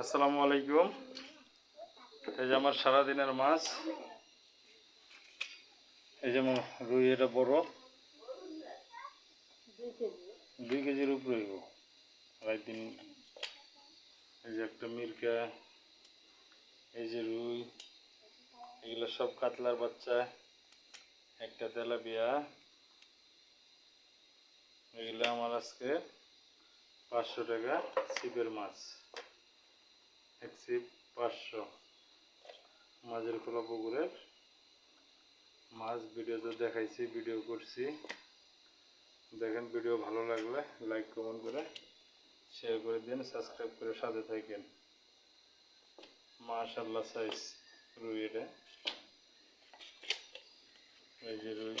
আসসালামু আলাইকুম। এই যে আমার সারাদিনের মাছ। এই যেমন রুই, এটা বড়। দুই কেজির উপরে হইব। আড়াই এই যে একটা মিরকা। এই যে রুই। এগুলো সব কাতলার বাচ্চা। একটা তেলাপিয়া। এগুলো আমার আজকে পাঁচশো টাকা ছিপের মাছ। এক পাঁচশো মাঝের খোলা পুকুরের মাছ ভিডিওতে দেখাইছি, ভিডিও করছি। দেখেন ভিডিও ভালো লাগলে লাইক, কমেন্ট করে শেয়ার করে দিন সাবস্ক্রাইব করে সাথে থাকেন। মাশাল্লাহ সাইজ রুই এটা। এই যে রুই।